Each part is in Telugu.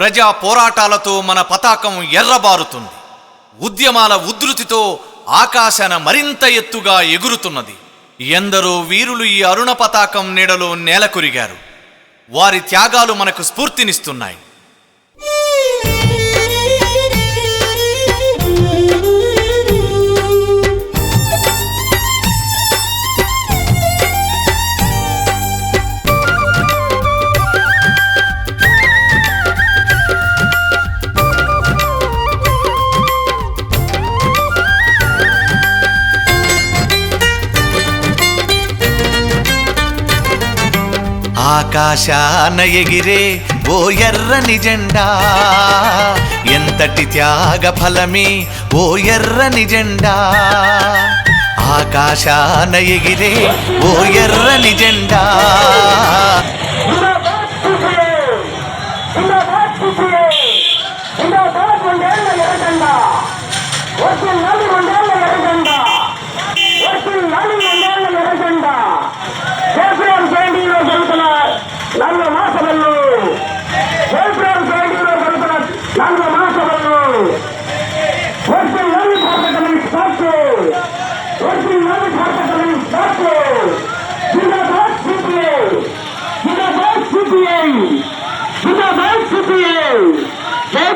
ప్రజా పోరాటాలతో మన పతాకం ఎర్రబారుతుంది. ఉద్యమాల ఉధృతితో ఆకాశాన మరింత ఎత్తుగా ఎగురుతున్నది. ఎందరో వీరులు ఈ అరుణ పతాకం నీడలో నేలకొరిగారు. వారి త్యాగాలు మనకు స్ఫూర్తినిస్తున్నాయి. ఆకాశాన ఎగిరే ఓ ఎర్రని జెండా. ఎంతటి త్యాగ ఫలమే ఓ ఎర్రని జెండా. ఆకాశాన ఎగిరే ఓ ఎర్రని జెండా.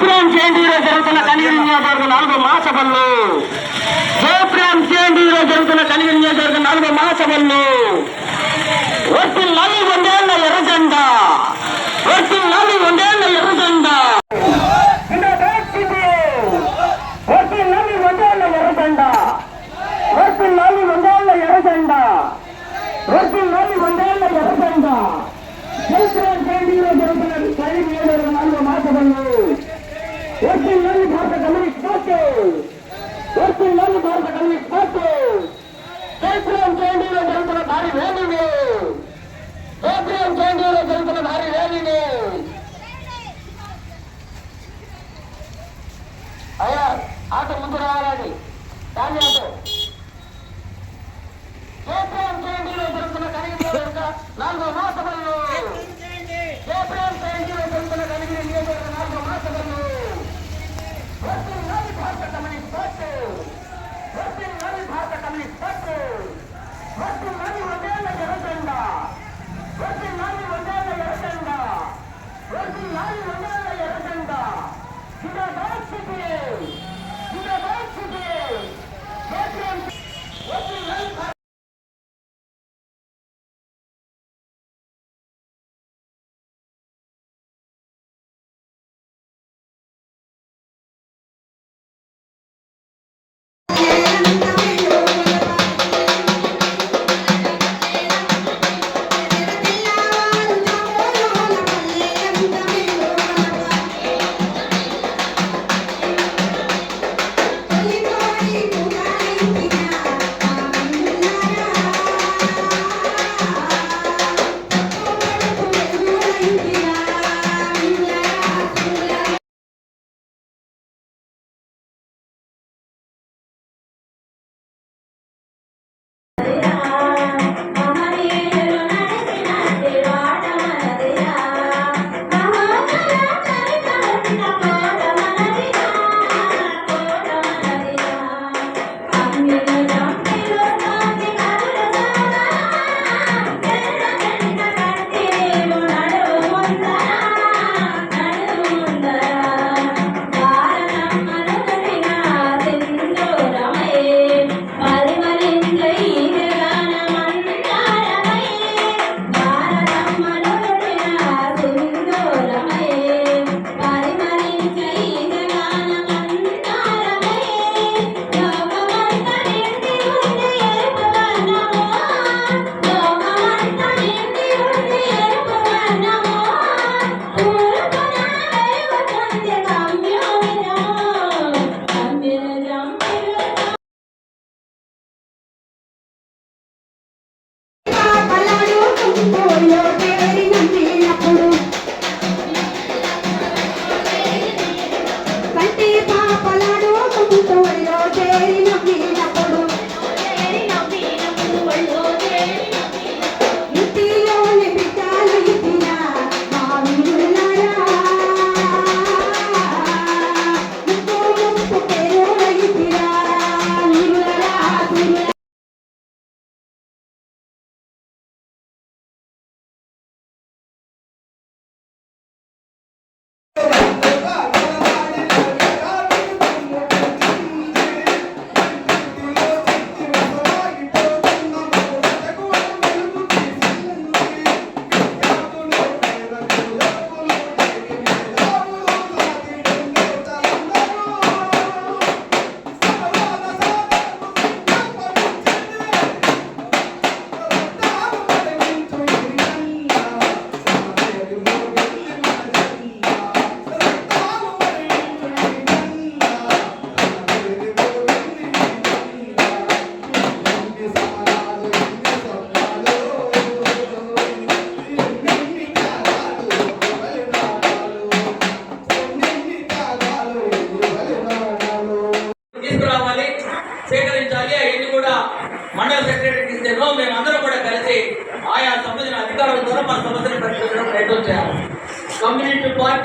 జయప్రామ్ జయంతిలో జరుగుతున్న కలిగిరి నియోజకవర్గ నాలుగు మహాసభల్లో జయప్రామ్ జయంతిలో జరుగుతున్న కలిగిరి నియోజకవర్గ నాలుగు మహాసభల్లో వర్తిల్లాలి వందేళ్ల ఎర్రజెండ వర్తిల్లాలి వందేళ్ల ఎర్రజెండ జిందాబాద్ సిపిఐ వర్తిల్లాలి వందేళ్ల ఎర్రజెండ వర్తిల్లాలి వందేళ్ల ఎర్రజెండ వర్తిల్లాలి వందేళ్ల ఎర్రజెండ జయశ్రీరామ్ జయంతిలో జరుగుతున్న సైనిక నియోజకవర్గ నాలుగో మాసభల్లో ஒருத்தில் நல்ல பாரத கம்யூனிஸ்ட் பார்ட்டி ஒருத்தில் நல்ல பாரத கம்யூனிஸ்ட் பார்ட்டி ஜெய்ராம் ஜெயண்டியில்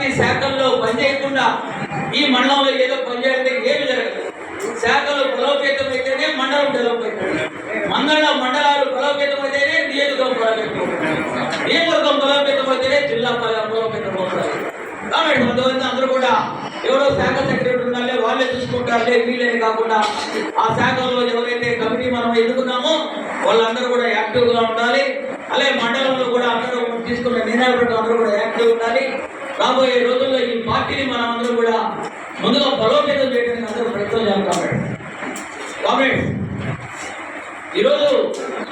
కమ్యూనిస్ట్ శాఖల్లో పనిచేయకుండా ఈ మండలంలో ఏదో పనిచేయడం ఏమి జరగదు. శాఖలు బలోపేతం అయితేనే మండలం డెవలప్ అవుతుంది మండల మండలాలు బలోపేతం అయితేనే నియోజకవర్గం బలోపేతం నియోజకవర్గం బలోపేతం అయితేనే జిల్లా బలోపేతం అవుతుంది. కాబట్టి కొంతమంది అందరూ కూడా ఎవరో శాఖ సెక్రటరీ ఉండాలి వాళ్ళే చూసుకుంటారులే వీళ్ళని కాకుండా ఆ శాఖలో ఎవరైతే కమిటీ మనం ఎన్నుకున్నామో వాళ్ళందరూ కూడా యాక్టివ్గా ఉండాలి. అలాగే మండలంలో కూడా అందరూ తీసుకున్న నిర్ణయాలు అందరూ కూడా యాక్టివ్ ఉండాలి. రాబోయే రోజుల్లో ఈ పార్టీని మనం అందరూ కూడా ముందుగా బలోపేతం చేయడానికి అందరూ ప్రయత్నం చేస్తాం కామెంట్స్ ఈరోజు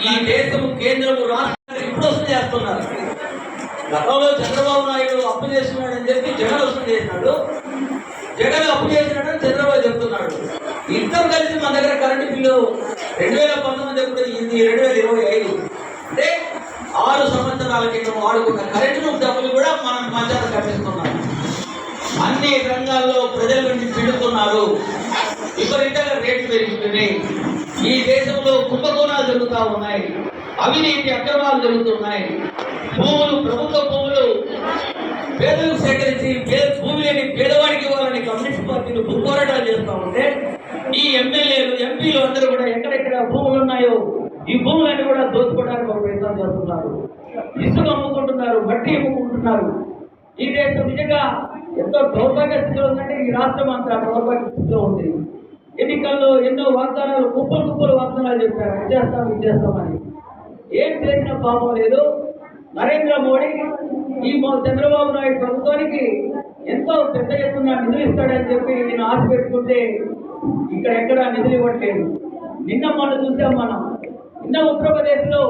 ఈ దేశము కేంద్రము రాష్ట్రాలు ఇప్పుడు వస్తుంది చేస్తున్నారు. గతంలో చంద్రబాబు నాయుడు అప్పు చేస్తున్నాడని చెప్పి జగన్ వస్తుంది చేసినాడు. జగన్ అప్పు చేసినాడని చంద్రబాబు చెప్తున్నాడు. ఇద్దరు కలిసి మన దగ్గర కరెంటు బిల్లు రెండు వేల పంతొమ్మిది ఇది రెండు వేల ఇరవై ఐదు. అంటే ఆరు సంవత్సరాల క్రితం వాడుకున్న కరెంటు డబ్బులు కూడా మనం మధ్యాహ్నం కట్టిస్తున్నాం. అన్ని రంగాల్లో ప్రజల నుంచి పిడుతున్నారు. విపరీతంగా రేట్లు పెరుగుతున్నాయి ఈ దేశంలో కుంభకోణాలు జరుగుతూ ఉన్నాయి. అవినీతి అక్రమాలు జరుగుతున్నాయి. భూములు ప్రభుత్వ భూములు పేదలకు సేకరించి పేద భూమి లేని పేదవాడికి ఇవ్వాలని కమ్యూనిస్ట్ పార్టీలు పోరాటాలు చేస్తూ ఉంటే ఈ ఎమ్మెల్యేలు ఎంపీలు అందరూ కూడా ఎక్కడెక్కడ భూములు ఉన్నాయో ఈ భూములన్నీ కూడా దోచుకోవడానికి ఒక ప్రయత్నం చేస్తున్నారు. ఇసుక అమ్ముకుంటున్నారు మట్టి అమ్ముకుంటున్నారు. ఈ దేశం నిజంగా ఎంతో దౌర్భాగ్య స్థితిలో ఉందంటే ఈ రాష్ట్రం అంతా దౌర్భాగ్య స్థితిలో ఉంది. ఎన్నికల్లో ఎన్నో వాగ్దానాలు కుప్పలు కుప్పలు వాగ్దానాలు చెప్పారు. ఇది చేస్తాం ఇది చేస్తామని ఏం చేసిన పాపం లేదు. నరేంద్ర మోడీ ఈ చంద్రబాబు నాయుడు ప్రభుత్వానికి ఎంతో పెద్ద ఎత్తున నిధులు ఇస్తాడని చెప్పి నేను ఆశ పెట్టుకుంటే ఇక్కడ ఎక్కడ నిధులు ఇవ్వట్లేదు. నిన్న మొన్న చూసాం మనం. నిన్న ఉత్తరప్రదేశ్లో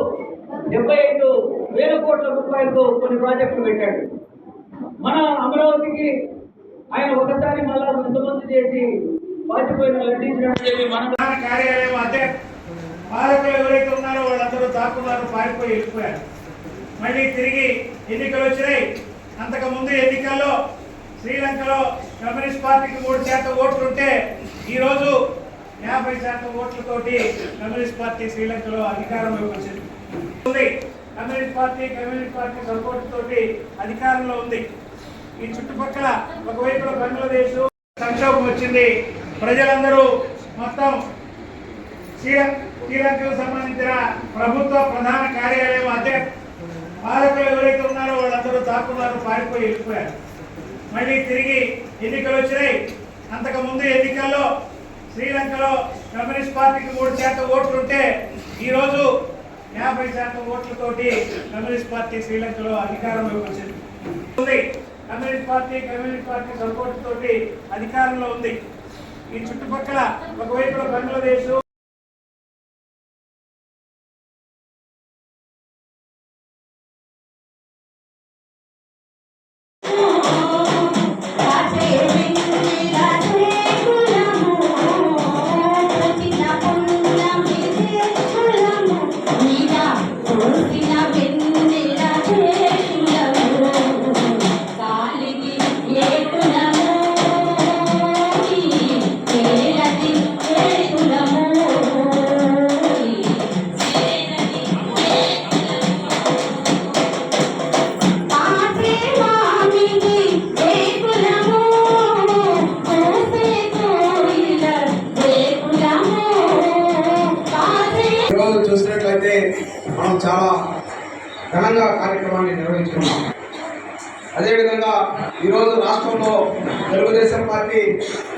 డెబ్బై ఐదు వేల కోట్ల రూపాయలతో కొన్ని ప్రాజెక్టులు పెట్టాడు. మన అమరావతికి ఆయన ఒకసారి మళ్ళా ముందు చేసి వాచిపోయిన లడ్డించడానికి చెప్పి కార్యాలయం అదే. పాలకులు ఎవరైతే ఉన్నారో వాళ్ళందరూ దాక్కున్నారు పారిపోయి వెళ్ళిపోయారు. మళ్ళీ తిరిగి ఎన్నికలు వచ్చినాయి. అంతకు ముందు ఎన్నికల్లో శ్రీలంకలో కమ్యూనిస్ట్ పార్టీకి మూడు శాతం ఓట్లుంటే ఈరోజు యాభై శాతం ఓట్లతోటి కమ్యూనిస్ట్ పార్టీ శ్రీలంకలో అధికారంలోకి వచ్చింది communist party communist party support తోటి అధికారంలో ఉంది. ఈ చుట్టుపక్కల ఒకవైపు బంగ్లాదేశ్ సంక్షోభం వచ్చింది. ప్రజలందరూ మొత్తం శ్రీలంకకు సంబంధించిన ప్రభుత్వ ప్రధాన కార్యాలయం అధ్యక్ష పాలకులు ఎవరైతే ఉన్నారో వాళ్ళందరూ దాక్కున్నారు పారిపోయి వెళ్ళిపోయారు. మళ్ళీ తిరిగి ఎన్నికలు వచ్చినాయి. అంతకుముందు ఎన్నికల్లో శ్రీలంకలో కమ్యూనిస్ట్ పార్టీకి మూడు శాతం ఓట్లు ఉంటే ఈరోజు యాభై శాతం ఓట్లతోటి కమ్యూనిస్ట్ పార్టీ శ్రీలంకలో అధికారంలోకి వచ్చింది. ఉంది. Communist party communist party support తోటి అధికారంలో ఉంది. ఈ చుట్టుపక్కల ఒకవైపు బంగ్లాదేశ్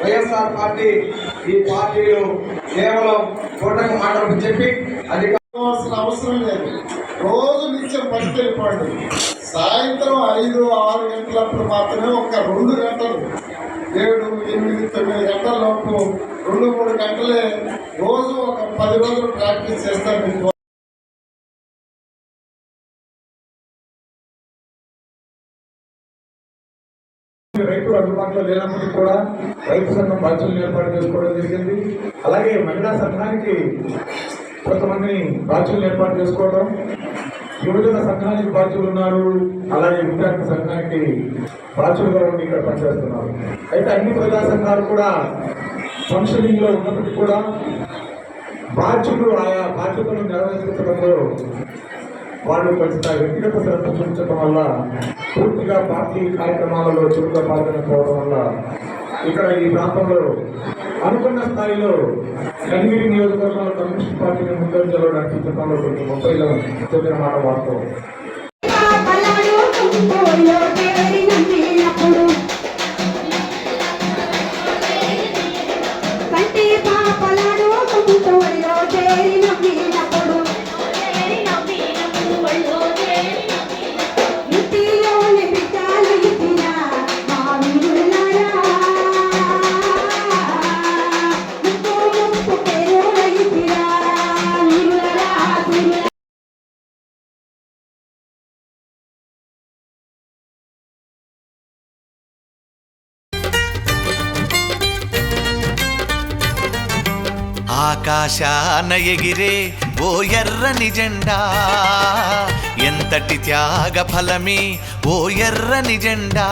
వైఎస్ఆర్ పార్టీ ఈ పార్టీలు కేవలం కోటకు మాటలకు చెప్పి అది కావాల్సిన అవసరం లేదు. రోజు నిత్యం పనికి వెళ్ళిపోండి. సాయంత్రం ఐదు ఆరు గంటలప్పుడు మాత్రమే ఒక రెండు గంటలు ఏడు ఎనిమిది తొమ్మిది గంటల లోపు రెండు మూడు గంటలే రోజు ఒక పది రోజులు ప్రాక్టీస్ చేస్తాను రైతులు అందుబాటులో లేనప్పటికీ కూడా రైతు సంఘం బాధ్యులను ఏర్పాటు చేసుకోవడం జరిగింది. అలాగే మహిళా సంఘానికి కొంతమంది బాధ్యులను ఏర్పాటు చేసుకోవడం యువజన సంఘానికి బాధ్యులు ఉన్నారు అలాగే విద్యార్థి సంఘానికి బాధ్యులుగా ఉండి ఇక్కడ పనిచేస్తున్నారు. అయితే అన్ని ప్రజా సంఘాలు కూడా ఫంక్షనింగ్లో ఉన్నప్పటికీ కూడా బాధ్యులు ఆయా బాధ్యతలను నెరవేర్చడంలో వాళ్ళు కొంత వ్యక్తిగత శ్రద్ధ చూపించడం వల్ల పూర్తిగా పార్టీ కార్యక్రమాలలో చురుగ్గా పాల్గొనకపోవడం వల్ల ఇక్కడ ఈ ప్రాంతంలో అనుకున్న స్థాయిలో కనిగిరి నియోజకవర్గంలో కమ్యూనిస్ట్ పార్టీని ముందంజలో నడిపించడంలో కొంచెం ముప్పైలో చెప్పిన మాట వాస్తవం ఆకాశాన ఎగిరే ఓ ఎర్రని జెండా. ఎంతటి త్యాగ ఫలమే ఓ ఎర్రని జెండా.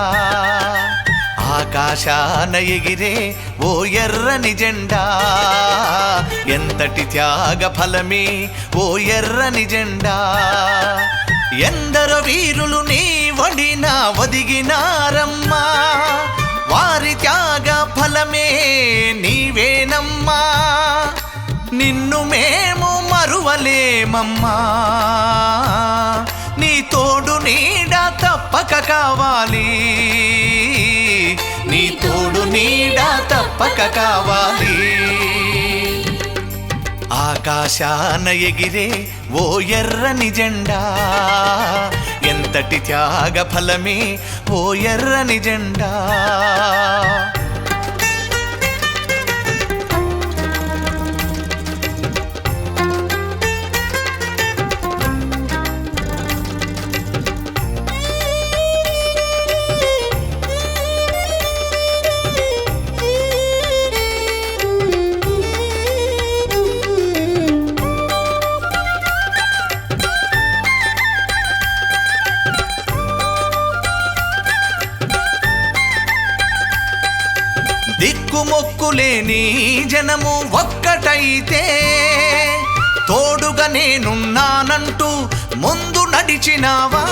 ఆకాశాన ఎగిరే ఓ ఎర్రని జెండా. ఎంతటి త్యాగ ఫలమే ఓ ఎర్రని జెండా. ఎందరో వీరులు నీ వడినా వదిగినారమ్మా వారి త్యాగ ఫలమే నీవేనమ్మా. నిన్ను మేము మరువలేమమ్మా. నీ తోడు నీడ తప్పక కావాలి. నీ తోడు నీడ తప్పక కావాలి. ఆకాశాన ఎగిరే ఓ ఎర్రని జెండా. ఎంతటి త్యాగ ఫలమే ఓ ఎర్రని జెండా. లేని జనము ఒక్కటైతే తోడుగా నేనున్నానంటూ ముందు నడిచినావా?